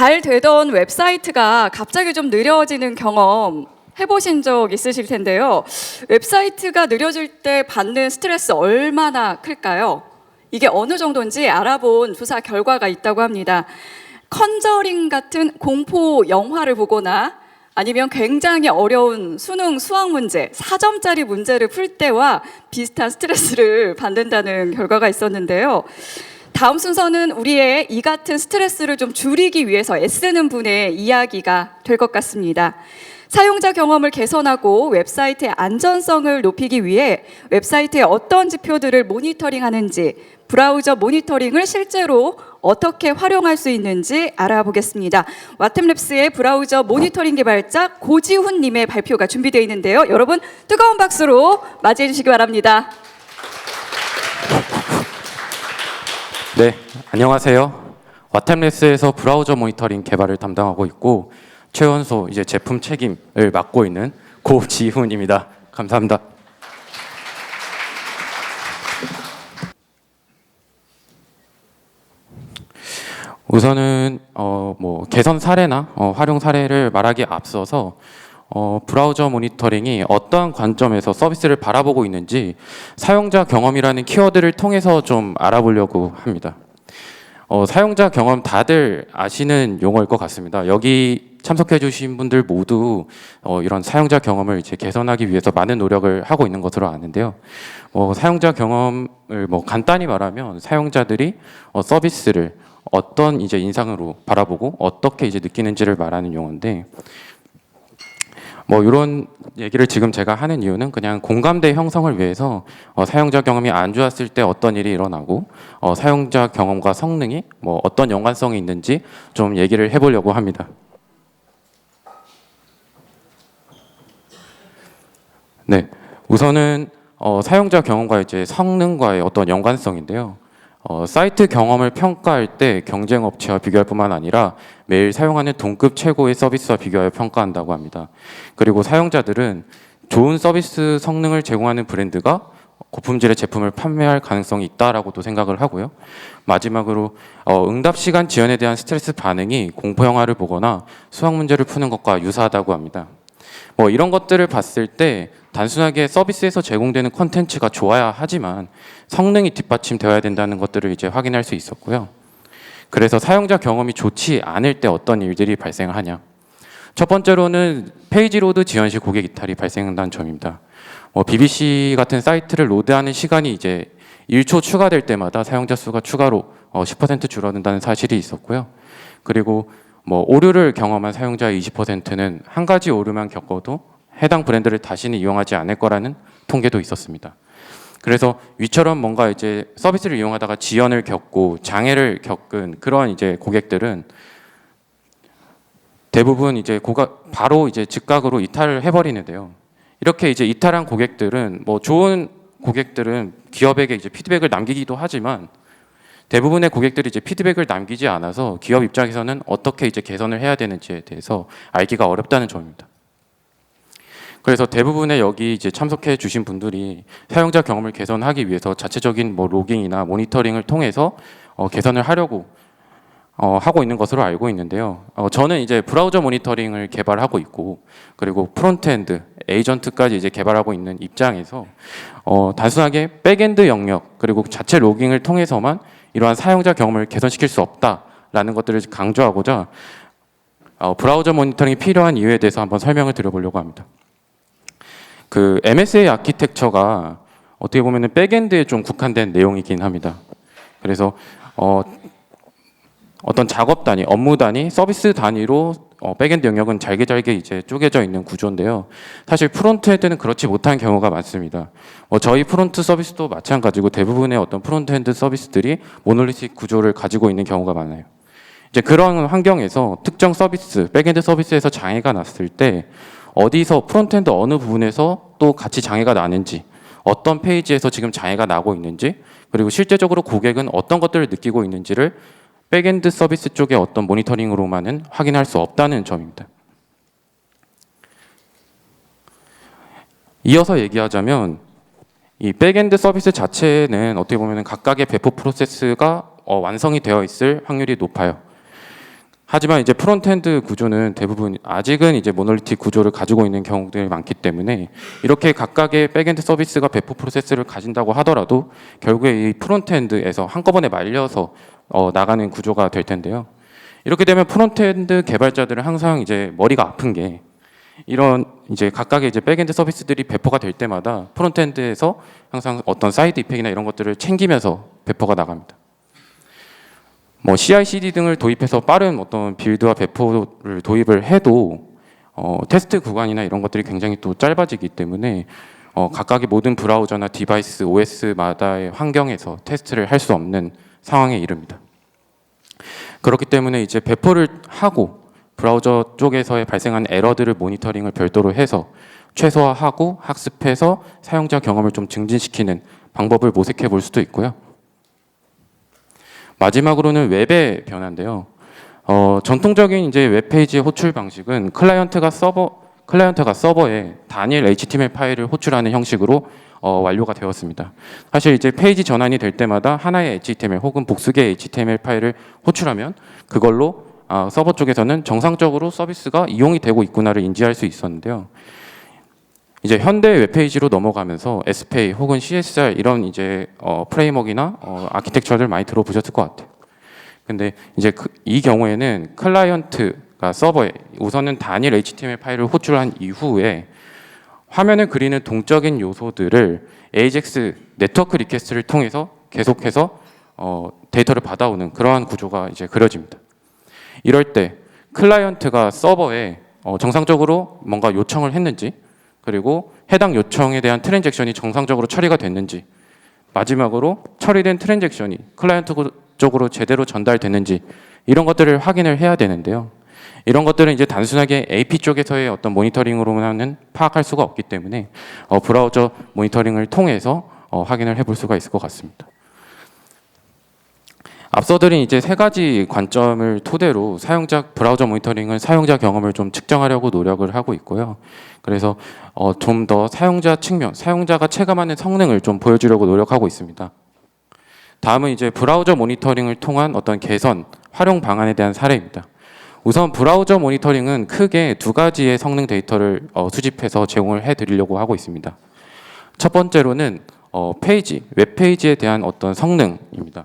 잘 되던 웹사이트가 갑자기 좀 느려지는 경험 해보신 적 있으실 텐데요. 웹사이트가 느려질 때 받는 스트레스 얼마나 클까요? 이게 어느 정도인지 알아본 조사 결과가 있다고 합니다. 컨저링 같은 공포 영화를 보거나 아니면 굉장히 어려운 수능 수학 문제, 4점짜리 문제를 풀 때와 비슷한 스트레스를 받는다는 결과가 있었는데요. 다음 순서는 우리의 이 같은 스트레스를 좀 줄이기 위해서 애쓰는 분의 이야기가 될 것 같습니다. 사용자 경험을 개선하고 웹사이트의 안전성을 높이기 위해 웹사이트의 어떤 지표들을 모니터링하는지 브라우저 모니터링을 실제로 어떻게 활용할 수 있는지 알아보겠습니다. 와템랩스의 브라우저 모니터링 개발자 고지훈 님의 발표가 준비되어 있는데요. 여러분 뜨거운 박수로 맞이해 주시기 바랍니다. 네, 안녕하세요. 와템레스에서 브라우저 모니터링 개발을 담당하고 있고 최연소 이제 제품 책임을 맡고 있는 고지훈입니다. 감사합니다. 우선은 어, 뭐 개선 사례나 어, 활용 사례를 말하기 앞서서 어, 브라우저 모니터링이 어떠한 관점에서 서비스를 바라보고 있는지 사용자 경험이라는 키워드를 통해서 좀 알아보려고 합니다. 어, 사용자 경험 다들 아시는 용어일 것 같습니다. 여기 참석해 주신 분들 모두 어, 이런 사용자 경험을 이제 개선하기 위해서 많은 노력을 하고 있는 것으로 아는데요. 어, 사용자 경험을 뭐 간단히 말하면 사용자들이 어, 서비스를 어떤 이제 인상으로 바라보고 어떻게 이제 느끼는지를 말하는 용어인데 뭐 이런 얘기를 지금 제가 하는 이유는 그냥 공감대 형성을 위해서 어, 사용자 경험이 안 좋았을 때 어떤 일이 일어나고 어, 사용자 경험과 성능이 뭐 어떤 연관성이 있는지 좀 얘기를 해보려고 합니다. 네, 우선은 어, 사용자 경험과 이제 성능과의 어떤 연관성인데요. 어, 사이트 경험을 평가할 때 경쟁 업체와 비교할 뿐만 아니라 매일 사용하는 동급 최고의 서비스와 비교하여 평가한다고 합니다. 그리고 사용자들은 좋은 서비스 성능을 제공하는 브랜드가 고품질의 제품을 판매할 가능성이 있다라고도 생각을 하고요. 마지막으로 어, 응답 시간 지연에 대한 스트레스 반응이 공포 영화를 보거나 수학 문제를 푸는 것과 유사하다고 합니다. 뭐 이런 것들을 봤을 때 단순하게 서비스에서 제공되는 콘텐츠가 좋아야 하지만 성능이 뒷받침되어야 된다는 것들을 이제 확인할 수 있었고요. 그래서 사용자 경험이 좋지 않을 때 어떤 일들이 발생하냐. 첫 번째로는 페이지 로드 지연 시 고객 이탈이 발생한다는 점입니다. 뭐 BBC 같은 사이트를 로드하는 시간이 이제 1초 추가될 때마다 사용자 수가 추가로 어, 10% 줄어든다는 사실이 있었고요. 그리고 뭐 오류를 경험한 사용자의 20%는 한 가지 오류만 겪어도 해당 브랜드를 다시는 이용하지 않을 거라는 통계도 있었습니다. 그래서 위처럼 뭔가 이제 서비스를 이용하다가 지연을 겪고 장애를 겪은 그런 이제 고객들은 대부분 이제 고가 바로 이제 즉각으로 이탈을 해버리는데요. 이렇게 이제 이탈한 고객들은 뭐 좋은 고객들은 기업에게 이제 피드백을 남기기도 하지만 대부분의 고객들이 이제 피드백을 남기지 않아서 기업 입장에서는 어떻게 이제 개선을 해야 되는지에 대해서 알기가 어렵다는 점입니다. 그래서 대부분의 여기 이제 참석해 주신 분들이 사용자 경험을 개선하기 위해서 자체적인 뭐 로깅이나 모니터링을 통해서 어, 개선을 하려고 어, 하고 있는 것으로 알고 있는데요. 어, 저는 이제 브라우저 모니터링을 개발하고 있고 그리고 프론트엔드 에이전트까지 이제 개발하고 있는 입장에서 어, 단순하게 백엔드 영역 그리고 자체 로깅을 통해서만 이러한 사용자 경험을 개선시킬 수 없다라는 것들을 강조하고자 어, 브라우저 모니터링이 필요한 이유에 대해서 한번 설명을 드려보려고 합니다. 그 MSA 아키텍처가 어떻게 보면은 백엔드에 좀 국한된 내용이긴 합니다. 그래서 어, 어떤 작업 단위, 업무 단위, 서비스 단위로 어, 백엔드 영역은 잘게 잘게 이제 쪼개져 있는 구조인데요. 사실 프론트엔드는 그렇지 못한 경우가 많습니다. 어, 저희 프론트 서비스도 마찬가지고 대부분의 어떤 프론트엔드 서비스들이 모놀리틱 구조를 가지고 있는 경우가 많아요. 이제 그런 환경에서 특정 서비스, 백엔드 서비스에서 장애가 났을 때 어디서 프론트엔드 어느 부분에서 또 같이 장애가 나는지 어떤 페이지에서 지금 장애가 나고 있는지 그리고 실제적으로 고객은 어떤 것들을 느끼고 있는지를 백엔드 서비스 쪽의 어떤 모니터링으로만은 확인할 수 없다는 점입니다. 이어서 얘기하자면 이 백엔드 서비스 자체는 어떻게 보면 각각의 배포 프로세스가 어, 완성이 되어 있을 확률이 높아요. 하지만 이제 프론트엔드 구조는 대부분 아직은 이제 모놀리틱 구조를 가지고 있는 경우들이 많기 때문에 이렇게 각각의 백엔드 서비스가 배포 프로세스를 가진다고 하더라도 결국에 이 프론트엔드에서 한꺼번에 말려서 어, 나가는 구조가 될 텐데요. 이렇게 되면 프론트엔드 개발자들은 항상 이제 머리가 아픈 게 이런 이제 각각의 이제 백엔드 서비스들이 배포가 될 때마다 프론트엔드에서 항상 어떤 사이드 이펙이나 이런 것들을 챙기면서 배포가 나갑니다. 뭐 CI/CD 등을 도입해서 빠른 어떤 빌드와 배포를 도입을 해도 어, 테스트 구간이나 이런 것들이 굉장히 또 짧아지기 때문에 어, 각각의 모든 브라우저나 디바이스 OS마다의 환경에서 테스트를 할 수 없는 상황에 이릅니다. 그렇기 때문에 이제 배포를 하고 브라우저 쪽에서의 발생한 에러들을 모니터링을 별도로 해서 최소화하고 학습해서 사용자 경험을 좀 증진시키는 방법을 모색해 볼 수도 있고요. 마지막으로는 웹의 변화인데요. 어, 전통적인 이제 웹페이지의 호출 방식은 클라이언트가 서버 클라이언트가 서버에 단일 HTML 파일을 호출하는 형식으로 어, 완료가 되었습니다. 사실 이제 페이지 전환이 될 때마다 하나의 HTML 혹은 복수의 HTML 파일을 호출하면 그걸로 아, 서버 쪽에서는 정상적으로 서비스가 이용이 되고 있구나를 인지할 수 있었는데요. 이제 현대 웹페이지로 넘어가면서 SPA 혹은 CSR 이런 이제 어, 프레임워크나 어, 아키텍처를 많이 들어보셨을 것 같아요. 근데 이제 그, 이 경우에는 클라이언트가 서버에 우선은 단일 HTML 파일을 호출한 이후에 화면을 그리는 동적인 요소들을 AJAX 네트워크 리퀘스트를 통해서 계속해서 어, 데이터를 받아오는 그러한 구조가 이제 그려집니다. 이럴 때 클라이언트가 서버에 어, 정상적으로 뭔가 요청을 했는지 그리고 해당 요청에 대한 트랜잭션이 정상적으로 처리가 됐는지 마지막으로 처리된 트랜잭션이 클라이언트 쪽으로 제대로 전달됐는지 이런 것들을 확인을 해야 되는데요. 이런 것들은 이제 단순하게 AP 쪽에서의 어떤 모니터링으로만은 파악할 수가 없기 때문에 어, 브라우저 모니터링을 통해서 어, 확인을 해볼 수가 있을 것 같습니다. 앞서 드린 이제 세 가지 관점을 토대로 사용자 브라우저 모니터링은 사용자 경험을 좀 측정하려고 노력을 하고 있고요. 그래서 어, 좀 더 사용자 측면, 사용자가 체감하는 성능을 좀 보여주려고 노력하고 있습니다. 다음은 이제 브라우저 모니터링을 통한 어떤 개선, 활용 방안에 대한 사례입니다. 우선 브라우저 모니터링은 크게 두 가지의 성능 데이터를 어, 수집해서 제공을 해드리려고 하고 있습니다. 첫 번째로는 어, 페이지, 웹 페이지에 대한 어떤 성능입니다.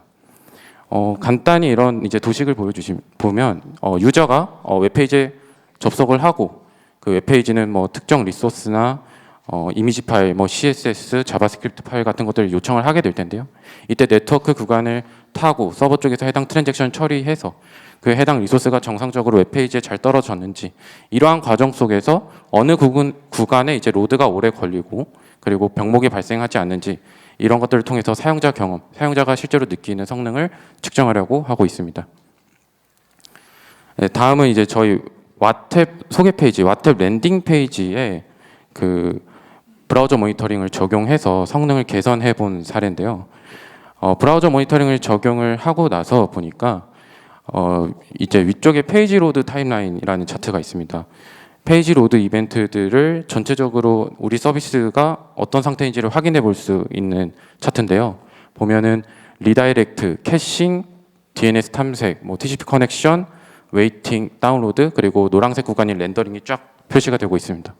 어, 간단히 이런 이제 도식을 보여주시 보면 어, 유저가 어, 웹페이지에 접속을 하고 그 웹페이지는 뭐 특정 리소스나 어, 이미지 파일, 뭐 CSS, 자바스크립트 파일 같은 것들을 요청을 하게 될 텐데요. 이때 네트워크 구간을 타고 서버 쪽에서 해당 트랜잭션 처리해서 그 해당 리소스가 정상적으로 웹페이지에 잘 떨어졌는지 이러한 과정 속에서 어느 구간, 구간에 이제 로드가 오래 걸리고 그리고 병목이 발생하지 않는지 이런 것들을 통해서 사용자 경험, 사용자가 실제로 느끼는 성능을 측정하려고 하고 있습니다. 네, 다음은 이제 저희 왓탭 소개 페이지, 왓탭 랜딩 페이지에 그 브라우저 모니터링을 적용해서 성능을 개선해 본 사례인데요. 어, 브라우저 모니터링을 적용을 하고 나서 보니까 어, 이제 위쪽에 페이지 로드 타임라인이라는 차트가 있습니다. 페이지 로드 이벤트들을 전체적으로 우리 서비스가 어떤 상태인지를 확인해 볼 수 있는 차트인데요. 보면은 리다이렉트, 캐싱, DNS 탐색, 뭐 TCP 커넥션, 웨이팅, 다운로드 그리고 노란색 구간인 렌더링이 쫙 표시가 되고 있습니다.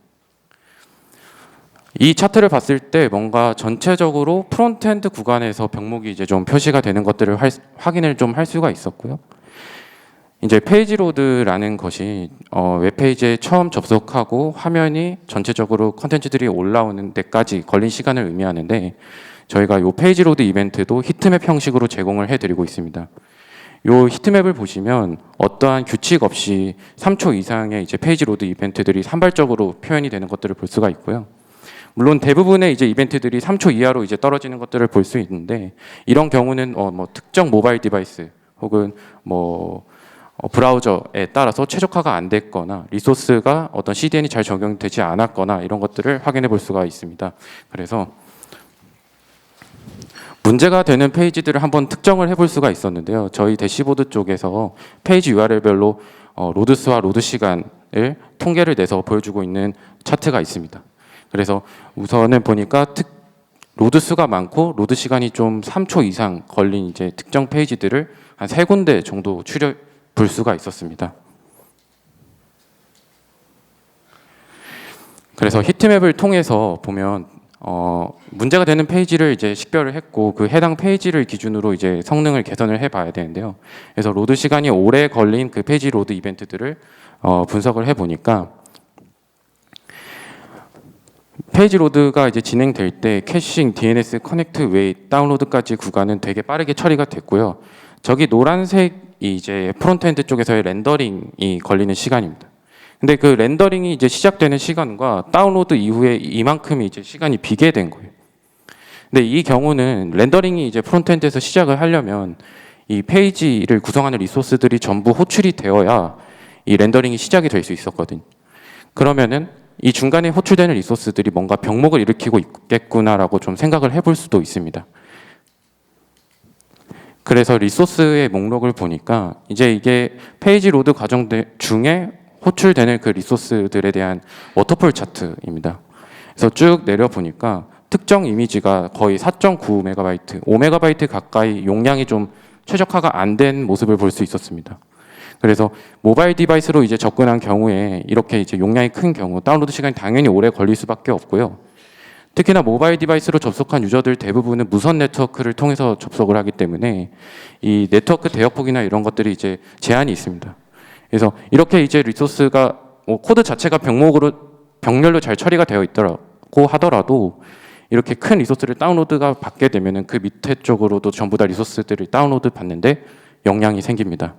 이 차트를 봤을 때 뭔가 전체적으로 프론트엔드 구간에서 병목이 이제 좀 표시가 되는 것들을 할- 확인을 좀 할 수가 있었고요. 이제 페이지 로드라는 것이 어, 웹페이지에 처음 접속하고 화면이 전체적으로 컨텐츠들이 올라오는 데까지 걸린 시간을 의미하는데 저희가 이 페이지 로드 이벤트도 히트맵 형식으로 제공을 해드리고 있습니다. 이 히트맵을 보시면 어떠한 규칙 없이 3초 이상의 이제 페이지 로드 이벤트들이 산발적으로 표현이 되는 것들을 볼 수가 있고요. 물론 대부분의 이제 이벤트들이 3초 이하로 이제 떨어지는 것들을 볼 수 있는데 이런 경우는 어, 뭐 특정 모바일 디바이스 혹은 뭐 어, 브라우저에 따라서 최적화가 안 됐거나 리소스가 어떤 CDN이 잘 적용되지 않았거나 이런 것들을 확인해 볼 수가 있습니다. 그래서 문제가 되는 페이지들을 한번 특정을 해볼 수가 있었는데요. 저희 대시보드 쪽에서 페이지 URL별로 어, 로드 수와 로드 시간을 통계를 내서 보여주고 있는 차트가 있습니다. 그래서 우선은 보니까 특, 로드 수가 많고 로드 시간이 좀 3초 이상 걸린 이제 특정 페이지들을 한 세 군데 정도 추려 볼 수가 있었습니다. 그래서 히트맵을 통해서 보면 어, 문제가 되는 페이지를 이제 식별을 했고 그 해당 페이지를 기준으로 이제 성능을 개선을 해봐야 되는데요. 그래서 로드 시간이 오래 걸린 그 페이지 로드 이벤트들을 어, 분석을 해보니까 페이지 로드가 이제 진행될 때 캐싱, DNS, 커넥트, 웨이, 다운로드까지 구간은 되게 빠르게 처리가 됐고요. 저기 노란색 이 이제 프론트엔드 쪽에서의 렌더링이 걸리는 시간입니다. 근데 그 렌더링이 이제 시작되는 시간과 다운로드 이후에 이만큼이 이제 시간이 비계된 거예요. 근데 이 경우는 렌더링이 이제 프론트엔드에서 시작을 하려면 이 페이지를 구성하는 리소스들이 전부 호출이 되어야 이 렌더링이 시작이 될 수 있었거든요. 그러면은 이 중간에 호출되는 리소스들이 뭔가 병목을 일으키고 있겠구나라고 좀 생각을 해볼 수도 있습니다. 그래서 리소스의 목록을 보니까 이제 이게 페이지 로드 과정 대- 중에 호출되는 그 리소스들에 대한 워터폴 차트입니다. 그래서 쭉 내려 보니까 특정 이미지가 거의 4.9MB, 5MB 가까이 용량이 좀 최적화가 안 된 모습을 볼 수 있었습니다. 그래서 모바일 디바이스로 이제 접근한 경우에 이렇게 이제 용량이 큰 경우 다운로드 시간이 당연히 오래 걸릴 수밖에 없고요. 특히나 모바일 디바이스로 접속한 유저들 대부분은 무선 네트워크를 통해서 접속을 하기 때문에 이 네트워크 대역폭이나 이런 것들이 이제 제한이 있습니다. 그래서 이렇게 이제 리소스가 뭐 코드 자체가 병목으로 병렬로 잘 처리가 되어 있더라고 하더라도 이렇게 큰 리소스를 다운로드가 받게 되면은 그 밑에 쪽으로도 전부 다 리소스들을 다운로드 받는데 영향이 생깁니다.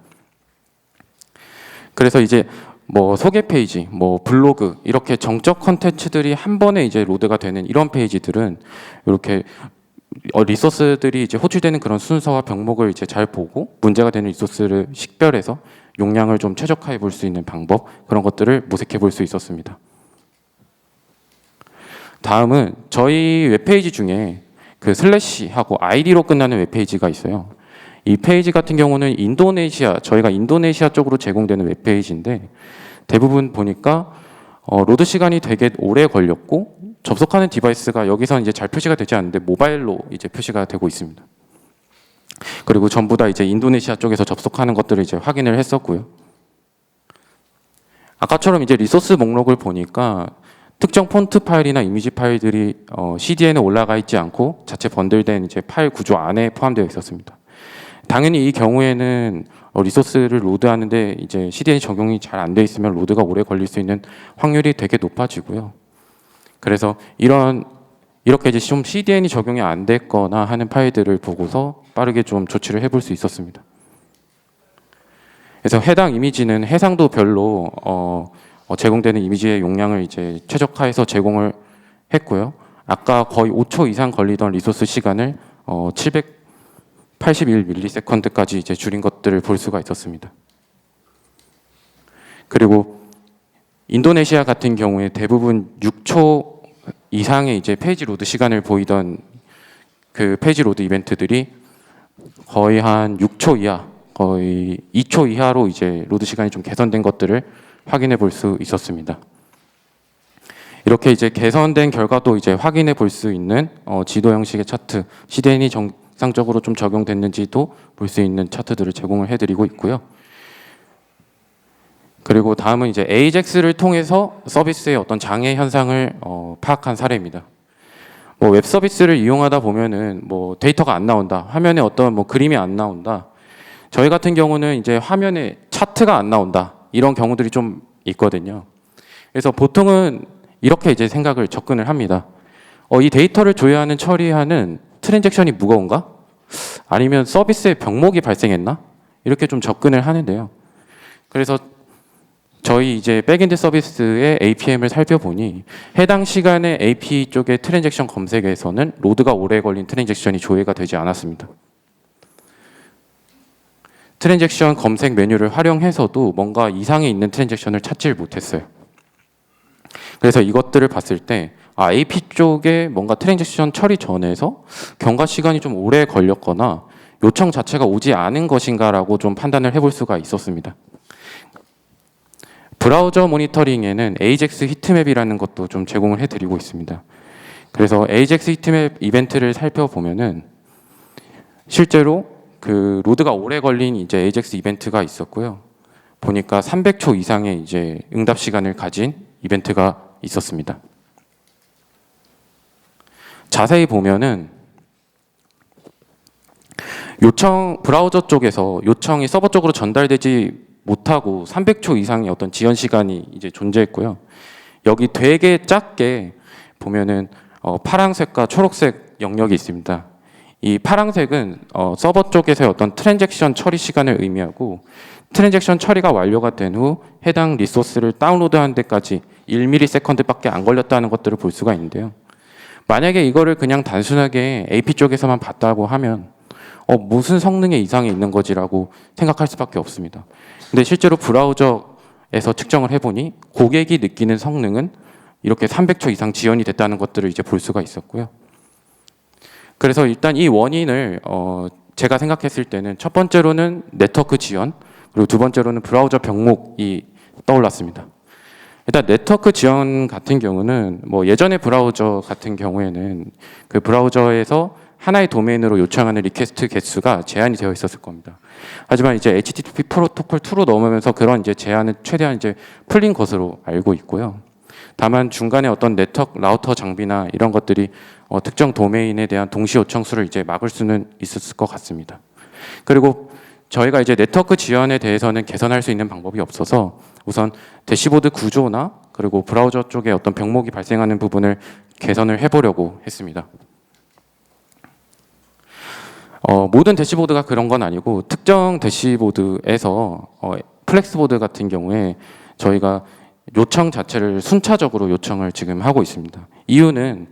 그래서 이제 뭐 소개 페이지, 뭐 블로그 이렇게 정적 컨텐츠들이 한 번에 이제 로드가 되는 이런 페이지들은 이렇게 어, 리소스들이 이제 호출되는 그런 순서와 병목을 이제 잘 보고 문제가 되는 리소스를 식별해서 용량을 좀 최적화해 볼 수 있는 방법 그런 것들을 모색해 볼 수 있었습니다. 다음은 저희 웹페이지 중에 그 슬래시하고 아이디로 끝나는 웹페이지가 있어요. 이 페이지 같은 경우는 인도네시아 저희가 인도네시아 쪽으로 제공되는 웹페이지인데 대부분 보니까 어, 로드 시간이 되게 오래 걸렸고 접속하는 디바이스가 여기서 이제 잘 표시가 되지 않는데 모바일로 이제 표시가 되고 있습니다. 그리고 전부 다 이제 인도네시아 쪽에서 접속하는 것들을 이제 확인을 했었고요. 아까처럼 이제 리소스 목록을 보니까 특정 폰트 파일이나 이미지 파일들이 어, CDN에 올라가 있지 않고 자체 번들된 이제 파일 구조 안에 포함되어 있었습니다. 당연히 이 경우에는 어, 리소스를 로드하는데 이제 CDN 적용이 잘 안 돼 있으면 로드가 오래 걸릴 수 있는 확률이 되게 높아지고요. 그래서 이런 이렇게 이제 좀 CDN이 적용이 안 됐거나 하는 파일들을 보고서 빠르게 좀 조치를 해볼 수 있었습니다. 그래서 해당 이미지는 해상도 별로 어, 어, 제공되는 이미지의 용량을 이제 최적화해서 제공을 했고요. 아까 거의 5초 이상 걸리던 리소스 시간을 어, 781ms까지 이제 줄인 것들을 볼 수가 있었습니다. 그리고 인도네시아 같은 경우에 대부분 6초 이상의 이제 페이지 로드 시간을 보이던 그 페이지 로드 이벤트들이 거의 한 6초 이하, 거의 2초 이하로 이제 로드 시간이 좀 개선된 것들을 확인해 볼 수 있었습니다. 이렇게 이제 개선된 결과도 이제 확인해 볼 수 있는 어, 지도 형식의 차트, CDN이 정 상적으로 좀 적용됐는지도 볼 수 있는 차트들을 제공을 해드리고 있고요. 그리고 다음은 이제 AJAX를 통해서 서비스의 어떤 장애 현상을 어, 파악한 사례입니다. 뭐 웹 서비스를 이용하다 보면은 뭐 데이터가 안 나온다, 화면에 어떤 뭐 그림이 안 나온다. 저희 같은 경우는 이제 화면에 차트가 안 나온다 이런 경우들이 좀 있거든요. 그래서 보통은 이렇게 이제 생각을 접근을 합니다. 어, 이 데이터를 조회하는 처리하는 트랜잭션이 무거운가? 아니면 서비스에 병목이 발생했나? 이렇게 좀 접근을 하는데요. 그래서 저희 이제 백엔드 서비스의 APM을 살펴보니 해당 시간에 AP 쪽의 트랜잭션 검색에서는 로드가 오래 걸린 트랜잭션이 조회가 되지 않았습니다. 트랜잭션 검색 메뉴를 활용해서도 뭔가 이상이 있는 트랜잭션을 찾지를 못했어요. 그래서 이것들을 봤을 때 아, AP 쪽에 뭔가 트랜잭션 처리 전에서 경과 시간이 좀 오래 걸렸거나 요청 자체가 오지 않은 것인가라고 좀 판단을 해볼 수가 있었습니다. 브라우저 모니터링에는 AJAX 히트맵이라는 것도 좀 제공을 해드리고 있습니다. 그래서 AJAX 히트맵 이벤트를 살펴보면은 실제로 그 로드가 오래 걸린 이제 AJAX 이벤트가 있었고요. 보니까 300초 이상의 이제 응답 시간을 가진 이벤트가 있었습니다. 자세히 보면은 요청 브라우저 쪽에서 요청이 서버 쪽으로 전달되지 못하고 300초 이상의 어떤 지연 시간이 이제 존재했고요. 여기 되게 작게 보면은 어, 파란색과 초록색 영역이 있습니다. 이 파란색은 어, 서버 쪽에서의 어떤 트랜잭션 처리 시간을 의미하고 트랜잭션 처리가 완료가 된 후 해당 리소스를 다운로드하는 데까지 1ms밖에 안 걸렸다는 것들을 볼 수가 있는데요. 만약에 이거를 그냥 단순하게 AP 쪽에서만 봤다고 하면 어, 무슨 성능의 이상이 있는 거지라고 생각할 수밖에 없습니다. 근데 실제로 브라우저에서 측정을 해보니 고객이 느끼는 성능은 이렇게 300초 이상 지연이 됐다는 것들을 이제 볼 수가 있었고요. 그래서 일단 이 원인을 어, 제가 생각했을 때는 첫 번째로는 네트워크 지연, 그리고 두 번째로는 브라우저 병목이 떠올랐습니다. 일단 네트워크 지연 같은 경우는 뭐 예전의 브라우저 같은 경우에는 그 브라우저에서 하나의 도메인으로 요청하는 리퀘스트 개수가 제한이 되어 있었을 겁니다. 하지만 이제 HTTP 프로토콜 2로 넘으면서 그런 이제 제한은 최대한 이제 풀린 것으로 알고 있고요. 다만 중간에 어떤 네트워크 라우터 장비나 이런 것들이 어, 특정 도메인에 대한 동시 요청 수를 이제 막을 수는 있었을 것 같습니다. 그리고 저희가 이제 네트워크 지연에 대해서는 개선할 수 있는 방법이 없어서 우선 대시보드 구조나 그리고 브라우저 쪽에 어떤 병목이 발생하는 부분을 개선을 해보려고 했습니다. 어, 모든 대시보드가 그런 건 아니고 특정 대시보드에서 어, 플렉스보드 같은 경우에 저희가 요청 자체를 순차적으로 요청을 지금 하고 있습니다. 이유는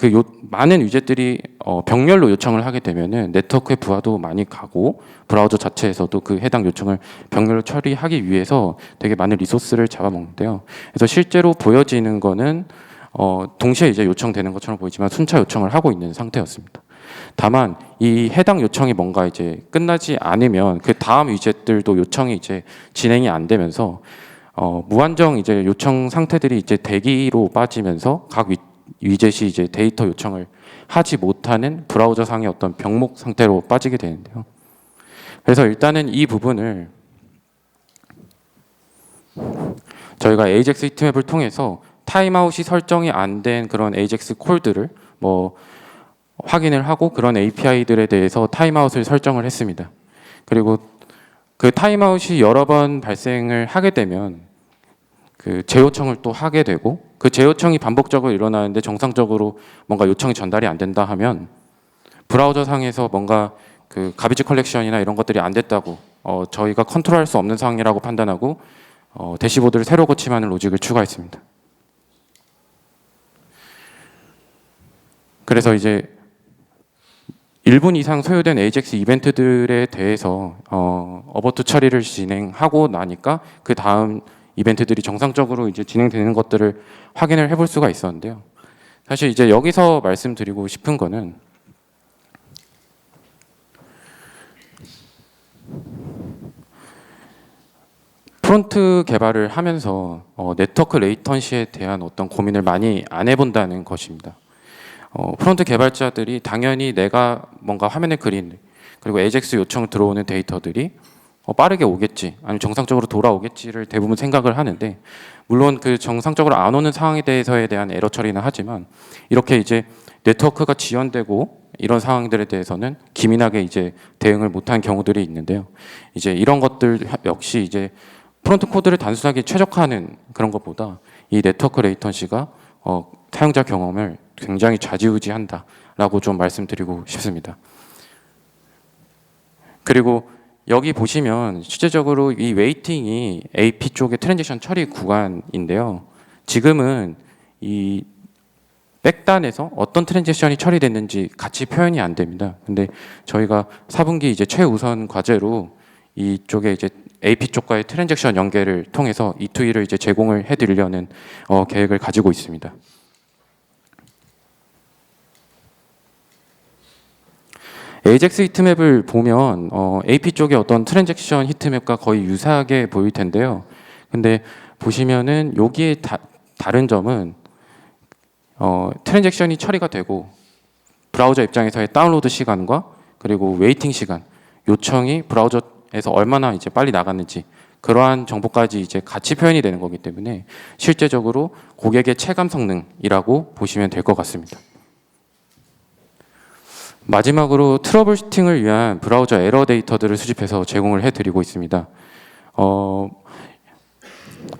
그 요, 많은 유저들이 어, 병렬로 요청을 하게 되면은 네트워크의 부하도 많이 가고 브라우저 자체에서도 그 해당 요청을 병렬로 처리하기 위해서 되게 많은 리소스를 잡아먹는데요. 그래서 실제로 보여지는 거는 어, 동시에 이제 요청되는 것처럼 보이지만 순차 요청을 하고 있는 상태였습니다. 다만 이 해당 요청이 뭔가 이제 끝나지 않으면 그 다음 위젯들도 요청이 이제 진행이 안 되면서 어, 무한정 이제 요청 상태들이 이제 대기로 빠지면서 각 위, 위젯이 이제 데이터 요청을 하지 못하는 브라우저 상의 어떤 병목 상태로 빠지게 되는데요. 그래서 일단은 이 부분을 저희가 AJAX 히트맵을 통해서 타임아웃이 설정이 안 된 그런 AJAX 콜들을 뭐 확인을 하고 그런 API들에 대해서 타임아웃을 설정을 했습니다. 그리고 그 타임아웃이 여러 번 발생을 하게 되면 그 재요청을 또 하게 되고 그 재요청이 반복적으로 일어나는데 정상적으로 뭔가 요청이 전달이 안 된다 하면 브라우저 상에서 뭔가 그 가비지 컬렉션이나 이런 것들이 안 됐다고 어, 저희가 컨트롤할 수 없는 상황이라고 판단하고 어, 대시보드를 새로 고침하는 로직을 추가했습니다. 그래서 이제 1분 이상 소요된 AJAX 이벤트들에 대해서 어, 어버트 처리를 진행하고 나니까 그 다음 이벤트들이 정상적으로 이제 진행되는 것들을 확인을 해볼 수가 있었는데요. 사실 이제 여기서 말씀드리고 싶은 거는 프론트 개발을 하면서 어, 네트워크 레이턴시에 대한 어떤 고민을 많이 안 해본다는 것입니다. 어, 프론트 개발자들이 당연히 내가 뭔가 화면에 그린 그리고 AJAX 요청 들어오는 데이터들이 어, 빠르게 오겠지 아니면 정상적으로 돌아오겠지를 대부분 생각을 하는데 물론 그 정상적으로 안 오는 상황에 대해서에 대한 에러 처리는 하지만 이렇게 이제 네트워크가 지연되고 이런 상황들에 대해서는 기민하게 이제 대응을 못한 경우들이 있는데요. 이제 이런 것들 역시 이제 프론트 코드를 단순하게 최적화하는 그런 것보다 이 네트워크 레이턴시가 어, 사용자 경험을 굉장히 좌지우지한다라고 좀 말씀드리고 싶습니다. 그리고 여기 보시면 실제적으로 이 웨이팅이 AP 쪽의 트랜지션 처리 구간인데요. 지금은 이 백단에서 어떤 트랜지션이 처리됐는지 같이 표현이 안 됩니다. 근데 저희가 4분기 이제 최우선 과제로 이쪽에 이제 AP 쪽과의 트랜잭션 연계를 통해서 E2E를 이제 제공을 해드리려는 어, 계획을 가지고 있습니다. AJAX 히트맵을 보면 어, AP 쪽의 어떤 트랜잭션 히트맵과 거의 유사하게 보일 텐데요. 근데 보시면은 여기에 다, 다른 점은 어, 트랜잭션이 처리가 되고 브라우저 입장에서의 다운로드 시간과 그리고 웨이팅 시간, 요청이 브라우저에서 얼마나 이제 빨리 나갔는지 그러한 정보까지 이제 같이 표현이 되는 거기 때문에 실제적으로 고객의 체감 성능이라고 보시면 될 것 같습니다. 마지막으로 트러블 슈팅을 위한 브라우저 에러 데이터들을 수집해서 제공을 해드리고 있습니다. 어,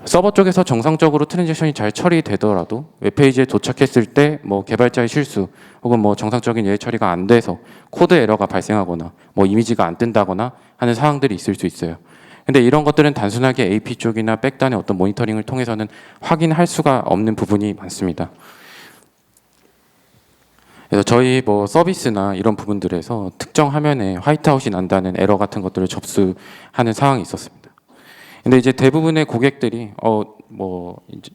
서버 쪽에서 정상적으로 트랜잭션이 잘 처리되더라도 웹페이지에 도착했을 때 뭐 개발자의 실수 혹은 뭐 정상적인 예외 처리가 안 돼서 코드 에러가 발생하거나 뭐 이미지가 안 뜬다거나 하는 상황들이 있을 수 있어요. 근데 이런 것들은 단순하게 AP 쪽이나 백단의 어떤 모니터링을 통해서는 확인할 수가 없는 부분이 많습니다. 그래서 저희 뭐 서비스나 이런 부분들에서 특정 화면에 화이트아웃이 난다는 에러 같은 것들을 접수하는 상황이 있었습니다. 근데 이제 대부분의 고객들이 어뭐 이제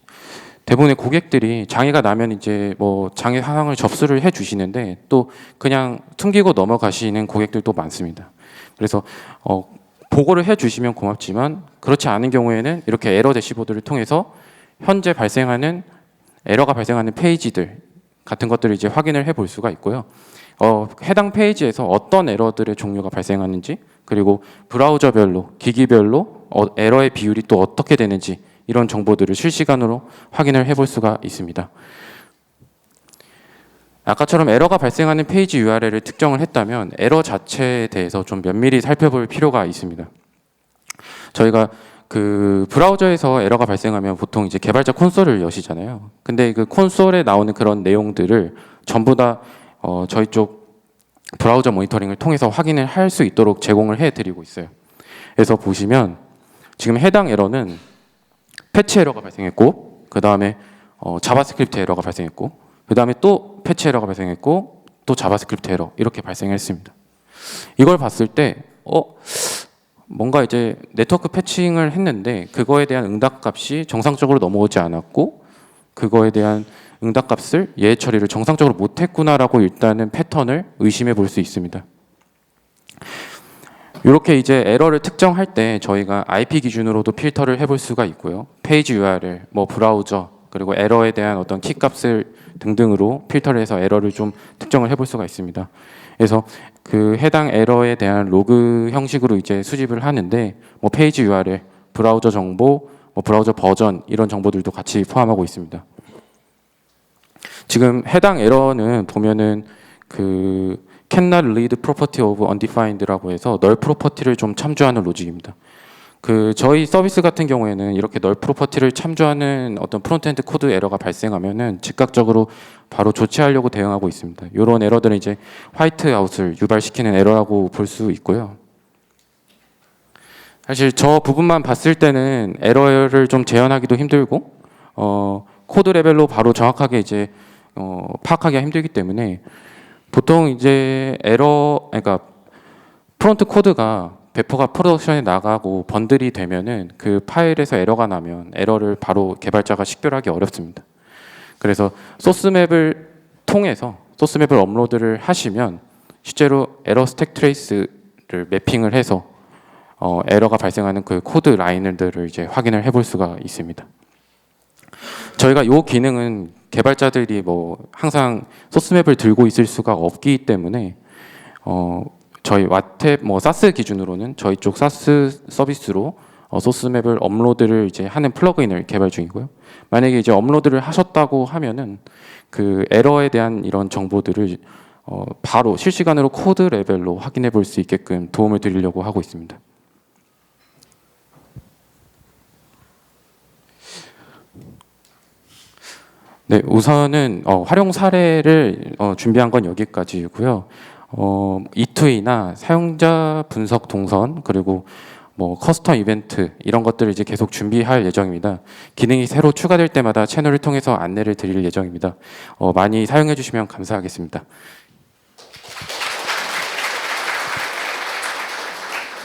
대부분의 고객들이 장애가 나면 이제 뭐 장애 상황을 접수를 해 주시는데 또 그냥 숨기고 넘어가시는 고객들도 많습니다. 그래서 어 보고를 해 주시면 고맙지만 그렇지 않은 경우에는 이렇게 에러 대시보드를 통해서 현재 발생하는 에러가 발생하는 페이지들 같은 것들을 이제 확인을 해볼 수가 있고요. 어, 해당 페이지에서 어떤 에러들의 종류가 발생하는지 그리고 브라우저별로 기기별로 어, 에러의 비율이 또 어떻게 되는지 이런 정보들을 실시간으로 확인을 해볼 수가 있습니다. 아까처럼 에러가 발생하는 페이지 URL을 특정을 했다면 에러 자체에 대해서 좀 면밀히 살펴볼 필요가 있습니다. 저희가 그 브라우저에서 에러가 발생하면 보통 이제 개발자 콘솔을 여시잖아요. 근데 그 콘솔에 나오는 그런 내용들을 전부 다 어, 저희 쪽 브라우저 모니터링을 통해서 확인을 할 수 있도록 제공을 해드리고 있어요. 그래서 보시면 지금 해당 에러는 패치 에러가 발생했고 그 다음에 어, 자바스크립트 에러가 발생했고 그 다음에 또 패치 에러가 발생했고 또 자바스크립트 에러 이렇게 발생했습니다. 이걸 봤을 때 어, 뭔가 이제 네트워크 패칭을 했는데 그거에 대한 응답값이 정상적으로 넘어오지 않았고 그거에 대한 응답값을 예외 처리를 정상적으로 못했구나라고 일단은 패턴을 의심해 볼 수 있습니다. 이렇게 이제 에러를 특정할 때 저희가 IP 기준으로도 필터를 해볼 수가 있고요. 페이지 URL, 뭐 브라우저, 그리고 에러에 대한 어떤 키 값을 등등으로 필터를 해서 에러를 좀 특정을 해볼 수가 있습니다. 그래서 그 해당 에러에 대한 로그 형식으로 이제 수집을 하는데 뭐 페이지 URL, 브라우저 정보, 뭐 브라우저 버전 이런 정보들도 같이 포함하고 있습니다. 지금 해당 에러는 보면은 그 cannot read property of undefined라고 해서 널 프로퍼티를 좀 참조하는 로직입니다. 그 저희 서비스 같은 경우에는 이렇게 널 프로퍼티를 참조하는 어떤 프론트엔드 코드 에러가 발생하면은 즉각적으로 바로 조치하려고 대응하고 있습니다. 이런 에러들은 이제 화이트아웃을 유발시키는 에러라고 볼 수 있고요. 사실 저 부분만 봤을 때는 에러를 좀 재현하기도 힘들고 어, 코드 레벨로 바로 정확하게 이제 어, 파악하기가 힘들기 때문에 보통 이제 에러 그러니까 프론트 코드가 배포가 프로덕션에 나가고 번들이 되면은 그 파일에서 에러가 나면 에러를 바로 개발자가 식별하기 어렵습니다. 그래서 소스맵을 통해서 소스맵을 업로드를 하시면 실제로 에러 스택 트레이스를 매핑을 해서 어, 에러가 발생하는 그 코드 라인들을 이제 확인을 해볼 수가 있습니다. 저희가 이 기능은 개발자들이 뭐 항상 소스맵을 들고 있을 수가 없기 때문에 어, 저희 와탭 뭐 사스 기준으로는 저희 쪽 사스 서비스로 어, 소스맵을 업로드를 이제 하는 플러그인을 개발 중이고요. 만약에 이제 업로드를 하셨다고 하면은 그 에러에 대한 이런 정보들을 어, 바로 실시간으로 코드 레벨로 확인해 볼 수 있게끔 도움을 드리려고 하고 있습니다. 네, 우선은 어, 활용 사례를 어, 준비한 건 여기까지고요. 어, E2E나 사용자 분석 동선 그리고 뭐 커스텀 이벤트 이런 것들을 이제 계속 준비할 예정입니다. 기능이 새로 추가될 때마다 채널을 통해서 안내를 드릴 예정입니다. 어, 많이 사용해 주시면 감사하겠습니다.